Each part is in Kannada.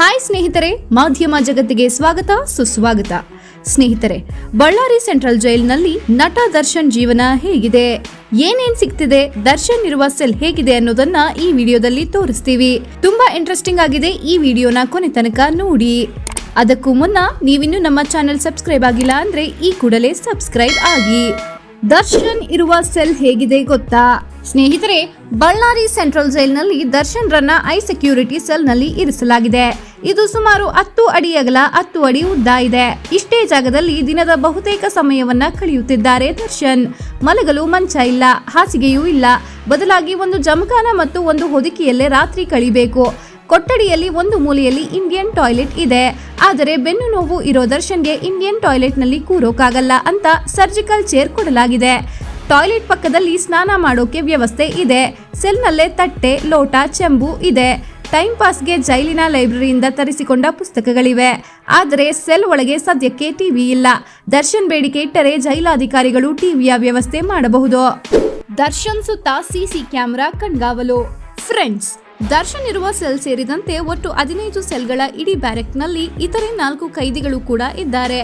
ಹಾಯ್ ಸ್ನೇಹಿತರೆ, ಮಾಧ್ಯಮ ಜಗತ್ತಿಗೆ ಸ್ವಾಗತ, ಸುಸ್ವಾಗತ. ಸ್ನೇಹಿತರೆ, ಬಳ್ಳಾರಿ ಸೆಂಟ್ರಲ್ ಜೈಲ್ನಲ್ಲಿ ನಟ ದರ್ಶನ್ ಜೀವನ ಹೇಗಿದೆ? ಏನೇನ್ ಸಿಗ್ತಿದೆ? ದರ್ಶನ್ ಇರುವ ಸೆಲ್ ಹೇಗಿದೆ ಅನ್ನೋದನ್ನ ಈ ವಿಡಿಯೋದಲ್ಲಿ ತೋರಿಸ್ತೀವಿ. ತುಂಬಾ ಇಂಟ್ರೆಸ್ಟಿಂಗ್ ಆಗಿದೆ ಈ ವಿಡಿಯೋನ ಕೊನೆ ತನಕ ನೋಡಿ. ಅದಕ್ಕೂ ಮುನ್ನ ನೀವಿನ್ನು ನಮ್ಮ ಚಾನೆಲ್ ಸಬ್ಸ್ಕ್ರೈಬ್ ಆಗಿಲ್ಲ ಅಂದ್ರೆ ಈ ಕೂಡಲೇ ಸಬ್ಸ್ಕ್ರೈಬ್ ಆಗಿ. ದರ್ಶನ್ ಇರುವ ಸೆಲ್ ಹೇಗಿದೆ ಗೊತ್ತಾ? ಸ್ನೇಹಿತರೆ, ಬಳ್ಳಾರಿ ಸೆಂಟ್ರಲ್ ಜೈಲ್ನಲ್ಲಿ ದರ್ಶನ್ ರನ್ನ ಐ ಸೆಕ್ಯೂರಿಟಿ ಸೆಲ್ನಲ್ಲಿ ಇರಿಸಲಾಗಿದೆ. ಇದು ಸುಮಾರು ಹತ್ತು ಅಡಿ ಅಗಲ, ಹತ್ತು ಅಡಿ ಉದ್ದ ಇದೆ. ಇಷ್ಟೇ ಜಾಗದಲ್ಲಿ ದಿನದ ಬಹುತೇಕ ಸಮಯವನ್ನ ಕಳೆಯುತ್ತಿದ್ದಾರೆ ದರ್ಶನ್. ಮಲಗಲು ಮಂಚ ಇಲ್ಲ, ಹಾಸಿಗೆಯೂ ಇಲ್ಲ. ಬದಲಾಗಿ ಒಂದು ಜಮಖಾನ ಮತ್ತು ಒಂದು ಹೊದಿಕೆಯಲ್ಲೇ ರಾತ್ರಿ ಕಳಿಬೇಕು. ಕೊಠಡಿಯಲ್ಲಿ ಒಂದು ಮೂಲೆಯಲ್ಲಿ ಇಂಡಿಯನ್ ಟಾಯ್ಲೆಟ್ ಇದೆ. ಆದರೆ ಬೆನ್ನು ನೋವು ಇರೋ ದರ್ಶನ್ಗೆ ಇಂಡಿಯನ್ ಟಾಯ್ಲೆಟ್ನಲ್ಲಿ ಕೂರೋಕಾಗಲ್ಲ ಅಂತ ಸರ್ಜಿಕಲ್ ಚೇರ್ ಕೊಡಲಾಗಿದೆ. ಟಾಯ್ಲೆಟ್ ಪಕ್ಕದಲ್ಲಿ ಸ್ನಾನ ಮಾಡೋಕೆ ವ್ಯವಸ್ಥೆ ಇದೆ. ಸೆಲ್ನಲ್ಲೇ ತಟ್ಟೆ, ಲೋಟ, ಚೆಂಬು ಇದೆ. ಟೈಮ್ ಪಾಸ್ಗೆ ಜೈಲಿನ ಲೈಬ್ರರಿಯಿಂದ ತರಿಸಿಕೊಂಡ ಪುಸ್ತಕಗಳಿವೆ. ಆದರೆ ಸೆಲ್ ಒಳಗೆ ಸದ್ಯಕ್ಕೆ ಟಿವಿ ಇಲ್ಲ. ದರ್ಶನ್ ಬೇಡಿಕೆ ಇಟ್ಟರೆ ಜೈಲಾಧಿಕಾರಿಗಳು ಟಿವಿಯ ವ್ಯವಸ್ಥೆ ಮಾಡಬಹುದು. ದರ್ಶನ್ ಸುತ್ತ ಸಿಸಿ ಕ್ಯಾಮೆರಾ, ಕಣ್ಗಾವಲು. ಫ್ರೆಂಡ್ಸ್ ದರ್ಶನ್ ಇರುವ ಸೆಲ್ ಸೇರಿದಂತೆ ಒಟ್ಟು ಹದಿನೈದು ಸೆಲ್ಗಳ ಇಡೀ ಬ್ಯಾರೆಕ್ನಲ್ಲಿ ಇತರೆ ನಾಲ್ಕು ಕೈದಿಗಳು ಕೂಡ ಇದ್ದಾರೆ.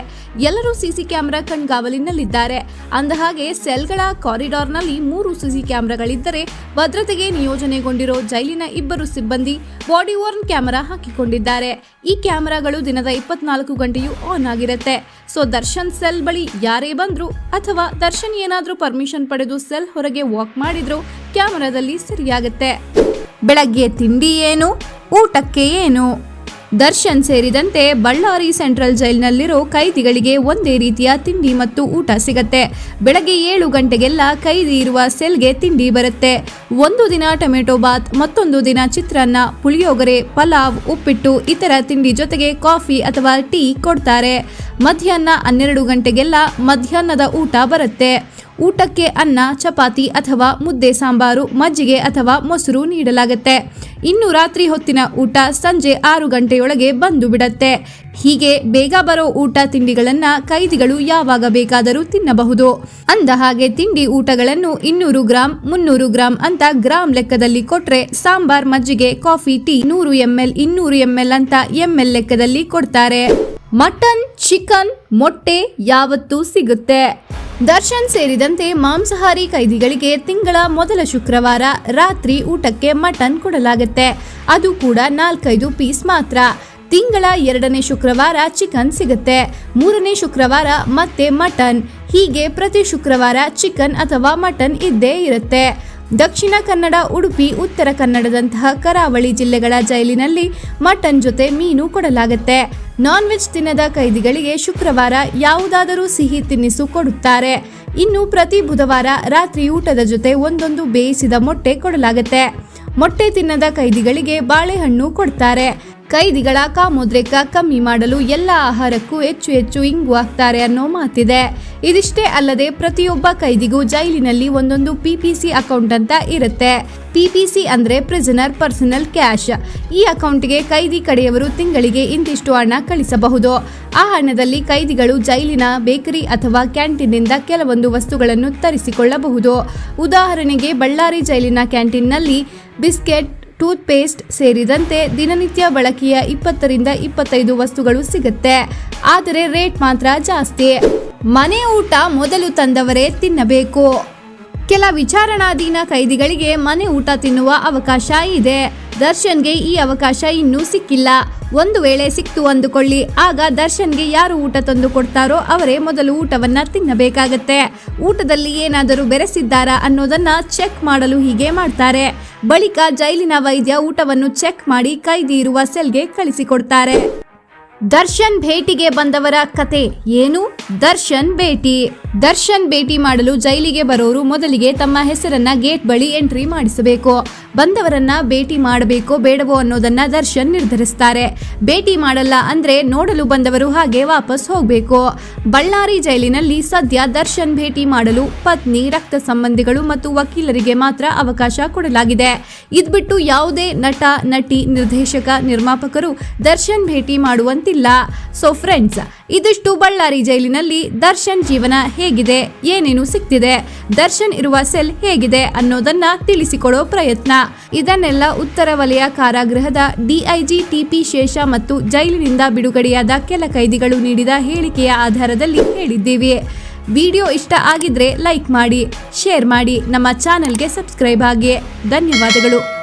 ಎಲ್ಲರೂ ಸಿಸಿ ಕ್ಯಾಮೆರಾ ಕಣ್ಗಾವಲಿನಲ್ಲಿದ್ದಾರೆ. ಅಂದಹಾಗೆ ಸೆಲ್ಗಳ ಕಾರಿಡಾರ್ನಲ್ಲಿ ಮೂರು ಸಿಸಿ ಕ್ಯಾಮೆರಾಗಳಿದ್ದರೆ ಭದ್ರತೆಗೆ ನಿಯೋಜನೆಗೊಂಡಿರೋ ಜೈಲಿನ ಇಬ್ಬರು ಸಿಬ್ಬಂದಿ ಬಾಡಿ ವಾರ್ನ್ ಕ್ಯಾಮೆರಾ ಹಾಕಿಕೊಂಡಿದ್ದಾರೆ. ಈ ಕ್ಯಾಮೆರಾಗಳು ದಿನದ ಇಪ್ಪತ್ನಾಲ್ಕು ಗಂಟೆಯೂ ಆನ್ ಆಗಿರುತ್ತೆ. ಸೊ ದರ್ಶನ್ ಸೆಲ್ ಬಳಿ ಯಾರೇ ಬಂದ್ರು ಅಥವಾ ದರ್ಶನ್ ಏನಾದರೂ ಪರ್ಮಿಷನ್ ಪಡೆದು ಸೆಲ್ ಹೊರಗೆ ವಾಕ್ ಮಾಡಿದ್ರು ಕ್ಯಾಮೆರಾದಲ್ಲಿ ಸರಿಯಾಗುತ್ತೆ. ಬೆಳಗ್ಗೆ ತಿಂಡಿ ಏನು, ಊಟಕ್ಕೆ ಏನು? ದರ್ಶನ್ ಸೇರಿದಂತೆ ಬಳ್ಳಾರಿ ಸೆಂಟ್ರಲ್ ಜೈಲ್ನಲ್ಲಿರೋ ಕೈದಿಗಳಿಗೆ ಒಂದೇ ರೀತಿಯ ತಿಂಡಿ ಮತ್ತು ಊಟ ಸಿಗತ್ತೆ. ಬೆಳಗ್ಗೆ ಏಳು ಗಂಟೆಗೆಲ್ಲ ಕೈದಿ ಇರುವ ಸೆಲ್ಗೆ ತಿಂಡಿ ಬರುತ್ತೆ. ಒಂದು ದಿನ ಟೊಮೆಟೊ ಬಾತ್, ಮತ್ತೊಂದು ದಿನ ಚಿತ್ರಾನ್ನ, ಪುಳಿಯೋಗರೆ, ಪಲಾವ್, ಉಪ್ಪಿಟ್ಟು, ಇತರ ತಿಂಡಿ ಜೊತೆಗೆ ಕಾಫಿ ಅಥವಾ ಟೀ ಕೊಡ್ತಾರೆ. ಮಧ್ಯಾಹ್ನ ಹನ್ನೆರಡು ಗಂಟೆಗೆಲ್ಲ ಮಧ್ಯಾಹ್ನದ ಊಟ ಬರುತ್ತೆ. ಊಟಕ್ಕೆ ಅನ್ನ, ಚಪಾತಿ ಅಥವಾ ಮುದ್ದೆ ಸಾಂಬಾರು, ಮಜ್ಜಿಗೆ ಅಥವಾ ಮೊಸರು ನೀಡಲಾಗುತ್ತೆ. ಇನ್ನು ರಾತ್ರಿ ಹೊತ್ತಿನ ಊಟ ಸಂಜೆ ಆರು ಗಂಟೆಯೊಳಗೆ ಬಂದು ಬಿಡತ್ತೆ. ಹೀಗೆ ಬೇಗ ಬರೋ ಊಟ ತಿಂಡಿಗಳನ್ನ ಕೈದಿಗಳು ಯಾವಾಗ ಬೇಕಾದರೂ ತಿನ್ನಬಹುದು. ಅಂದ ಹಾಗೆ ತಿಂಡಿ ಊಟಗಳನ್ನು ಇನ್ನೂರು ಗ್ರಾಂ, ಮುನ್ನೂರು ಗ್ರಾಂ ಅಂತ ಗ್ರಾಂ ಲೆಕ್ಕದಲ್ಲಿ ಕೊಟ್ರೆ ಸಾಂಬಾರ್, ಮಜ್ಜಿಗೆ, ಕಾಫಿ, ಟೀ ನೂರು ಎಂಎಲ್ ಇನ್ನೂರು ಎಂಎಲ್ ಅಂತ ಎಂಎಲ್ ಲೆಕ್ಕದಲ್ಲಿ ಕೊಡ್ತಾರೆ. ಮಟನ್, ಚಿಕನ್, ಮೊಟ್ಟೆ ಯಾವತ್ತೂ ಸಿಗುತ್ತೆ. ದರ್ಶನ್ ಸೇರಿದಂತೆ ಮಾಂಸಾಹಾರಿ ಕೈದಿಗಳಿಗೆ ತಿಂಗಳ ಮೊದಲ ಶುಕ್ರವಾರ ರಾತ್ರಿ ಊಟಕ್ಕೆ ಮಟನ್ ಕೊಡಲಾಗುತ್ತೆ. ಅದು ಕೂಡ ನಾಲ್ಕೈದು ಪೀಸ್ ಮಾತ್ರ. ತಿಂಗಳ ಎರಡನೇ ಶುಕ್ರವಾರ ಚಿಕನ್ ಸಿಗುತ್ತೆ. ಮೂರನೇ ಶುಕ್ರವಾರ ಮತ್ತೆ ಮಟನ್. ಹೀಗೆ ಪ್ರತಿ ಶುಕ್ರವಾರ ಚಿಕನ್ ಅಥವಾ ಮಟನ್ ಇದ್ದೇ ಇರುತ್ತೆ. ದಕ್ಷಿಣ ಕನ್ನಡ, ಉಡುಪಿ, ಉತ್ತರ ಕನ್ನಡದಂತಹ ಕರಾವಳಿ ಜಿಲ್ಲೆಗಳ ಜೈಲಿನಲ್ಲಿ ಮಟನ್ ಜೊತೆ ಮೀನು ಕೊಡಲಾಗುತ್ತೆ. ನಾನ್ ವೆಜ್ ತಿನ್ನದ ಕೈದಿಗಳಿಗೆ ಶುಕ್ರವಾರ ಯಾವುದಾದರೂ ಸಿಹಿ ತಿನ್ನಿಸು ಕೊಡುತ್ತಾರೆ. ಇನ್ನು ಪ್ರತಿ ಬುಧವಾರ ರಾತ್ರಿ ಊಟದ ಜೊತೆ ಒಂದೊಂದು ಬೇಯಿಸಿದ ಮೊಟ್ಟೆ ಕೊಡಲಾಗುತ್ತೆ. ಮೊಟ್ಟೆ ತಿನ್ನದ ಕೈದಿಗಳಿಗೆ ಬಾಳೆಹಣ್ಣು ಕೊಡ್ತಾರೆ. ಕೈದಿಗಳ ಕಾಮೋದ್ರೇಕ ಕಮ್ಮಿ ಮಾಡಲು ಎಲ್ಲ ಆಹಾರಕ್ಕೂ ಹೆಚ್ಚು ಹೆಚ್ಚು ಇಂಗು ಹಾಕ್ತಾರೆ ಅನ್ನೋ ಮಾತಿದೆ. ಇದಿಷ್ಟೇ ಅಲ್ಲದೆ ಪ್ರತಿಯೊಬ್ಬ ಕೈದಿಗೂ ಜೈಲಿನಲ್ಲಿ ಒಂದೊಂದು ಪಿಪಿಸಿ ಅಕೌಂಟ್ ಅಂತ ಇರುತ್ತೆ. ಪಿಪಿಸಿ ಅಂದ್ರೆ ಪ್ರಿಸನರ್ ಪರ್ಸನಲ್ ಕ್ಯಾಶ್ ಈ ಅಕೌಂಟ್ಗೆ ಕೈದಿ ಕಡೆಯವರು ತಿಂಗಳಿಗೆ ಇಂತಿಷ್ಟು ಹಣ ಕಳಿಸಬಹುದು. ಆ ಹಣದಲ್ಲಿ ಕೈದಿಗಳು ಜೈಲಿನ ಬೇಕರಿ ಅಥವಾ ಕ್ಯಾಂಟೀನ್ನಿಂದ ಕೆಲವೊಂದು ವಸ್ತುಗಳನ್ನು ತರಿಸಿಕೊಳ್ಳಬಹುದು. ಉದಾಹರಣೆಗೆ ಬಳ್ಳಾರಿ ಜೈಲಿನ ಕ್ಯಾಂಟೀನ್ನಲ್ಲಿ ಬಿಸ್ಕೆಟ್ ಟೂತ್ ಪೇಸ್ಟ್ ಸೇರಿದಂತೆ ದಿನನಿತ್ಯ ಬಳಕೆಯ ಇಪ್ಪತ್ತರಿಂದ ಇಪ್ಪತ್ತೈದು ವಸ್ತುಗಳು ಸಿಗುತ್ತೆ. ಆದರೆ ರೇಟ್ ಮಾತ್ರ ಜಾಸ್ತಿ. ಮನೆ ಊಟ ಮೊದಲು ತಂದವರೇ ತಿನ್ನಬೇಕು. ಕೆಲ ವಿಚಾರಣಾಧೀನ ಕೈದಿಗಳಿಗೆ ಮನೆ ಊಟ ತಿನ್ನುವ ಅವಕಾಶ ಇದೆ. ದರ್ಶನ್ಗೆ ಈ ಅವಕಾಶ ಇನ್ನೂ ಸಿಕ್ಕಿಲ್ಲ. ಒಂದು ವೇಳೆ ಸಿಕ್ತು ಅಂದುಕೊಳ್ಳಿ. ಆಗ ದರ್ಶನ್ಗೆ ಯಾರು ಊಟ ತಂದು ಕೊಡ್ತಾರೋ ಅವರೇ ಮೊದಲು ಊಟವನ್ನ ತಿನ್ನಬೇಕಾಗತ್ತೆ. ಊಟದಲ್ಲಿ ಏನಾದರೂ ಬೆರೆಸಿದ್ದಾರಾ ಅನ್ನೋದನ್ನ ಚೆಕ್ ಮಾಡಲು ಹೀಗೆ ಮಾಡ್ತಾರೆ. ಬಳಿಕ ಜೈಲಿನ ವೈದ್ಯ ಊಟವನ್ನು ಚೆಕ್ ಮಾಡಿ ಕೈದಿ ಇರುವ ಸೆಲ್ಗೆ ಕಳಿಸಿಕೊಡ್ತಾರೆ. ದರ್ಶನ್ ಭೇಟಿಗೆ ಬಂದವರ ಕತೆ ಏನು? ದರ್ಶನ್ ಭೇಟಿ. ದರ್ಶನ್ ಭೇಟಿ ಮಾಡಲು ಜೈಲಿಗೆ ಬರೋರು ಮೊದಲಿಗೆ ತಮ್ಮ ಹೆಸರನ್ನ ಗೇಟ್ ಬಳಿ ಎಂಟ್ರಿ ಮಾಡಿಸಬೇಕು. ಬಂದವರನ್ನ ಭೇಟಿ ಮಾಡಬೇಕೋ ಬೇಡವೋ ಅನ್ನೋದನ್ನ ದರ್ಶನ್ ನಿರ್ಧರಿಸ್ತಾರೆ. ಭೇಟಿ ಮಾಡಲ್ಲ ಅಂದ್ರೆ ನೋಡಲು ಬಂದವರು ಹಾಗೆ ವಾಪಸ್ ಹೋಗಬೇಕು. ಬಳ್ಳಾರಿ ಜೈಲಿನಲ್ಲಿ ಸದ್ಯ ದರ್ಶನ್ ಭೇಟಿ ಮಾಡಲು ಪತ್ನಿ, ರಕ್ತ ಸಂಬಂಧಿಗಳು ಮತ್ತು ವಕೀಲರಿಗೆ ಮಾತ್ರ ಅವಕಾಶ ಕೊಡಲಾಗಿದೆ. ಇದ್ಬಿಟ್ಟು ಯಾವುದೇ ನಟ, ನಟಿ, ನಿರ್ದೇಶಕ, ನಿರ್ಮಾಪಕರು ದರ್ಶನ್ ಭೇಟಿ ಮಾಡುವಂತಿಲ್ಲ. ಸೊ ಫ್ರೆಂಡ್ಸ್ ಇದಿಷ್ಟು ಬಳ್ಳಾರಿ ಜೈಲಿನಲ್ಲಿ ದರ್ಶನ್ ಜೀವನ ಹೇಗಿದೆ, ಏನೇನು ಸಿಕ್ತಿದೆ, ದರ್ಶನ್ ಇರುವ ಸೆಲ್ ಹೇಗಿದೆ ಅನ್ನೋದನ್ನ ತಿಳಿಸಿಕೊಡೋ ಪ್ರಯತ್ನ. ಇದನ್ನೆಲ್ಲ ಉತ್ತರ ವಲಯ ಕಾರಾಗೃಹದ ಡಿಐಜಿ ಟಿಪಿ ಶೇಷ ಮತ್ತು ಜೈಲಿನಿಂದ ಬಿಡುಗಡೆಯಾದ ಕೆಲ ಕೈದಿಗಳು ನೀಡಿದ ಹೇಳಿಕೆಯ ಆಧಾರದಲ್ಲಿ ಹೇಳಿದ್ದೀವಿ. ವಿಡಿಯೋ ಇಷ್ಟ ಆಗಿದ್ರೆ ಲೈಕ್ ಮಾಡಿ, ಶೇರ್ ಮಾಡಿ, ನಮ್ಮ ಚಾನೆಲ್ಗೆ ಸಬ್ಸ್ಕ್ರೈಬ್ ಆಗಿ. ಧನ್ಯವಾದಗಳು.